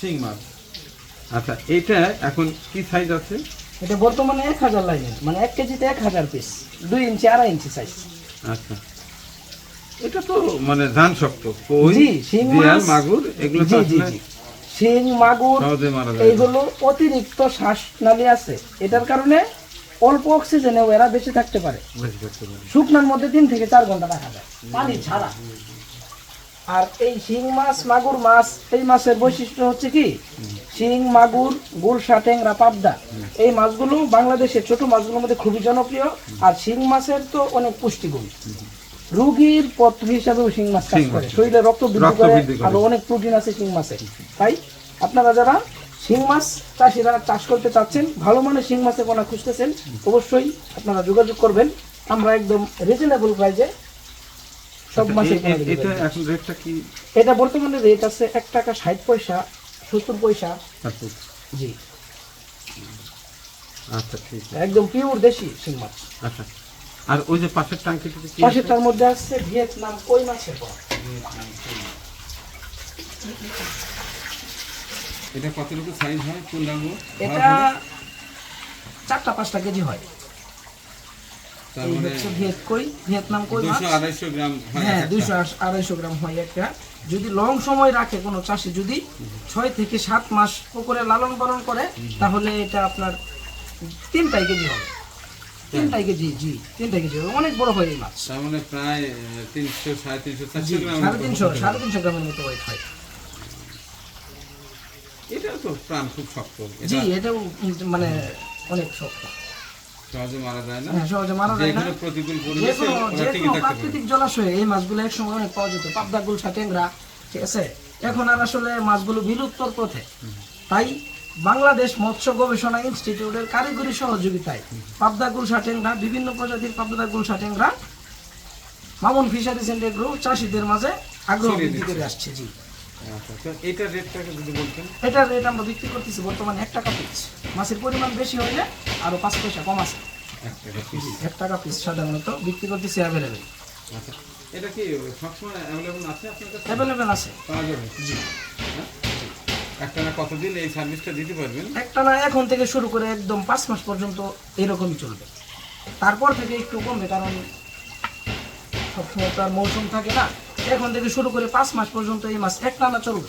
শিং মাছ। আচ্ছা এটা এখন কি সাইজ আছে? এটা বর্তমানে এক হাজার লাইনের মানে এক কেজিতে এক হাজার পিস দুই ইঞ্চি আড়াই ইঞ্চি সাইজ আচ্ছা। এটা তো মানে ধান শক্ত কই শিং মাছ। মাগুর এগুলো তো শিং মাগুর। এইগুলো অতিরিক্ত শ্বাসনালী আছে। এটার কারণে অল্প অক্সিজেনেও এরা বেঁচে থাকতে পারে। পারে। শুকনার মধ্যে তিন থেকে চার ঘণ্টা রাখা যায় পানি ছাড়া। আর এই শিং মাছ মাগুর মাছ এই মাছের বৈশিষ্ট্য হচ্ছে কি? শিং মাগুর গুলশা ট্যাংরা পাবদা এই মাছগুলো বাংলাদেশের ছোট মাছগুলোর মধ্যে খুবই জনপ্রিয়। আর শিং মাছের তো অনেক পুষ্টিগুণ। রুগীর পথ্য হিসাবেও শিং মাছ কাজ করে। শরীরে রক্ত বৃদ্ধি করে বৃদ্ধি করে। আর অনেক প্রোটিন আছে শিং মাছে। তাই আপনারা যারা শিং মাছ চাষিরা চাষ করতে চাচ্ছেন ভালো মানের শিং মাছের পোনা খুঁজতেছেন অবশ্যই আপনারা যোগাযোগ করবেন। আমরা একদম রিজনেবল প্রাইজে সব আচ্ছা, দিতে এটা এখন রেটটা কি? এটা বর্তমানে রেট আছে এক টাকা ষাট পয়সা সত্তর পয়সা। জি। আচ্ছা ঠিক একদম পিওর দেশি শিং মাছ। আচ্ছা। আর ওই যে পাশের টাঙ্কিটাতে কি আছে? পাশেরটার মধ্যে আছে ভিয়েতনাম কই মাছের পোনা এটা কতটুকু সাইজ হয়? পূর্ণাঙ্গ এটা চারটা পাঁচটা কেজি হয়। তার এই মানে হচ্ছে ভিয়েত কই? ভিয়েতনাম কই মাছ? দুশো আড়াইশো গ্রাম হয় হ্যাঁ দুইশো আড়াইশো গ্রাম হয় একটা। যদি লং সময় রাখে কোনো চাষি যদি ছয় থেকে সাত মাস পুকুরে লালন পালন করে তাহলে এটা আপনার তিনটাই কেজি হবে। তিনটাই কেজি জি তিনটাই কেজি হবে। অনেক বড় হয় এই মাছ। মানে প্রায় তিনশো সাড়ে তিনশো সাড়ে তিনশো সাড়ে তিনশো গ্রামের মতো ওয়েট হয়। এটা তো প্রাণ খুব শক্ত। জি এটাও মানে অনেক শক্ত। সহজে মারা যায় না। হ্যাঁ সহজে মারা যায় না। প্রতিকূল পরিবেশে কোনো ওরা যে টিকে কোনো থাকতে পারে। প্রাকৃতিক জলাশয়ে এই মাছগুলো এক সময় অনেক পাওয়া যেত। পাবদা গুলশা ট্যাংরা ঠিক আছে? এখন আর আসলে মাছগুলো বিলুপ্তর পথে। তাই বাংলাদেশ মৎস্য গবেষণা ইনস্টিটিউটের কারিগরি সহযোগিতায় পাবদা গুলশা ট্যাংরা বিভিন্ন প্রজাতির পাবদা গুলশা ট্যাংরা মামুন ফিশারি সেন্টার গ্রুপ চাষিদের মাঝে আগ্রহ বৃদ্ধি করে আসছে জি। এটার রেটটাকে যদি বলতেন। এটার রেট আমরা বিক্রি করতেছি বর্তমানে এক টাকা পিস মাছের পরিমাণ বেশি হইলে আরও পাঁচ পয়সা কম আছে। এক টাকা পিস সাধারণত বিক্রি করতেছি অ্যাভেলেবেল আচ্ছা এটা কি সবসময় অ্যাভেলেবল আছে আপনার কাছে? অ্যাভেলেবেল আছে। পাওয়া যাবে? জি। হ্যাঁ? একটা না কতদিন এই সার্ভিসটা দিতে পারবেন? একটা না এখন থেকে শুরু করে একদম পাঁচ মাস পর্যন্ত এরকমই চলবে। তারপর থেকে একটু কমবে কারণ সবসময় তো আর মৌসুম থাকে না। এখন থেকে শুরু করে পাঁচ মাস পর্যন্ত এই মাছ এক টানা চলবে।